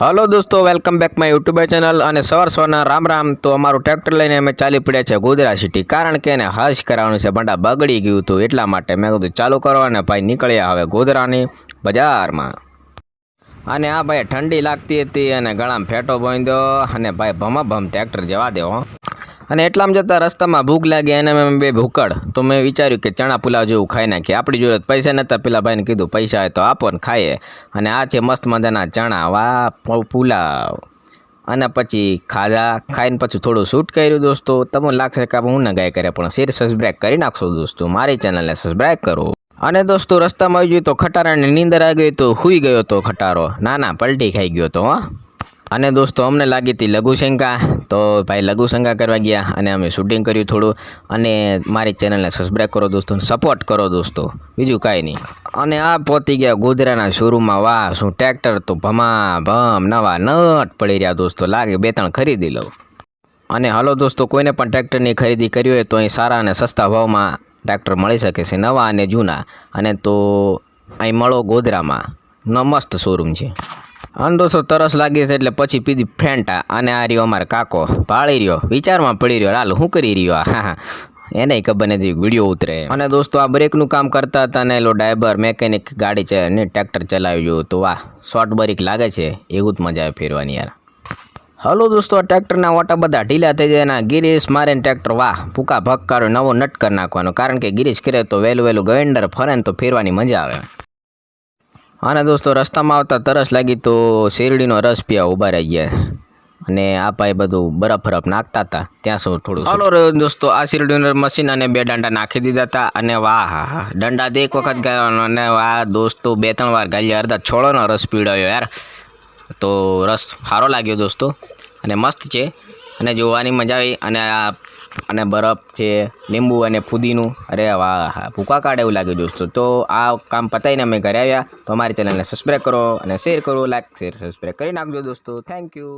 Hello દોસ્તો welcome back my YouTube channel અને સવાર સવારના રામ રામ. તો અમારું ટ્રેક્ટર લઈને અમે ચાલી પડ્યા છે ગોધરા સિટી કારણ કે એને હશ કરાવવાનું છે, ભંડા બગડી ગયું હતું. એટલા માટે મેં કીધું, ચાલુ કરવાને ભાઈ નીકળ્યા હવે ગોધરાની બજારમાં. અને આ ભાઈ ઠંડી લાગતી હતી અને ગળામાં ફેટો બાંધ્યો અને ભાઈ ભમા ભમ ટ્રેક્ટર જવા દો હો. અને એટલામાં જતાં રસ્તામાં ભૂખ લાગી અને મેં બે ભૂકડ તો મેં વિચાર્યું કે ચણા પુલાવ જેવું ખાઈ નાખીએ. આપણી જોડે પૈસા નહોતા પેલા ભાઈને કીધું, પૈસા હોય તો આપો ને ખાઈએ. અને આ છે મસ્ત મજાના ચણા. વાહ પુલાવ. અને પછી ખાધા. ખાઈને પછી થોડું શૂટ કર્યું દોસ્તો. તમને લાગશે કે હું ન ગાય કરે પણ શેર સબસ્ક્રાઈબ કરી નાખશો દોસ્તો. મારી ચેનલને સબસ્ક્રાઈબ કરો. અને દોસ્તો, રસ્તામાં આવી ગયું તો ખટારાની નીંદર આવી ગઈ તો હુઈ ગયો તો ખટારો. ના ના, પલટી ખાઈ ગયો તો, હો. અને દોસ્તો, અમને લાગી હતી લઘુશંકા. તો ભાઈ લઘુશંકા કરવા ગયા અને અમે શૂટિંગ કર્યું થોડું. અને મારી ચેનલને સબસ્ક્રાઈબ કરો દોસ્તો સપોર્ટ કરો દોસ્તો. બીજું કાંઈ નહીં. અને આ પહોંચી ગયા ગોધરાના શોરૂમમાં. વાહ, શું ટ્રેક્ટર તો ભમા ભમ નવા નટ પડી રહ્યા દોસ્તો. લાગે બે ત્રણ ખરીદી લઉં. અને હાલો દોસ્તો, કોઈને પણ ટ્રેક્ટરની ખરીદી કરી હોય તો અહીં સારા અને સસ્તા ભાવમાં ટ્રેક્ટર મળી શકે છે, નવા અને જૂના. અને તો અહીં મળો ગોધરામાં. ન મસ્ત શોરૂમ છે. અને દોસ્તો તરસ લાગી છે એટલે પછી પીધી ફેંટા. અને આ રહ્યો અમારો કાકો. પાળી રહ્યો. વિચારમાં પડી રહ્યો. હાલ શું કરી રહ્યો? હા હા. એને ખબર નથી. વીડિયો ઉતરે. અને દોસ્તો, આ બ્રેકનું કામ કરતા હતા ને એલો ડ્રાઈવર મેકેનિક ગાડી છે ને ટ્રેક્ટર ચલાવી ગયું તો વાહ શોર્ટ બ્રેક લાગે છે. એવું જ મજા આવે ફેરવાની યાર. હલો દોસ્તો, આ ટ્રેક્ટરના ઓટા બધા ઢીલા થઈ જાય ના ગિરીશ મારે ટ્રેક્ટર, વાહ, ભૂકા ભક્કારો, નવો નટ કરી નાખવાનો. કારણ કે ગિરીશ કરે તો વહેલું વહેલું ગવેન્ડર ફરે તો ફેરવાની મજા આવે. અને દોસ્તો રસ્તામાં આવતા તરસ લાગી તો શેરડીનો રસ પીવા ઊભા રહી ગયા. અને આ ભાઈ બધું બરફ બરફ નાખતા હતા. ત્યાં શું થોડું હલો દોસ્તો આ શેરડીનો મશીન અને બે દંડા નાખી દીધા હતા અને વાહ હા હા. દંડા તો એક વખત ગાયો અને વાહ દોસ્તો બે ત્રણ વાર ગાલ્યા અડધા છોડોનો રસ પીવડાવ્યો યાર. તો રસ સારો લાગ્યો દોસ્તો. અને મસ્ત છે. અને જોવાની મજા આવી. અને આ અને બરફ છે, લીંબુ અને ફુદીનું. અરે વાહ ભૂકા કાઢે એવું લાગ્યું દોસ્તો. તો આ કામ પતાવીને અમે ઘરે આવ્યા. તો અમારી ચેનલને સબસ્ક્રાઈબ કરો અને શેર કરો લાઈક શેર સબસ્ક્રાઈબ કરી નાખજો દોસ્તો. Thank you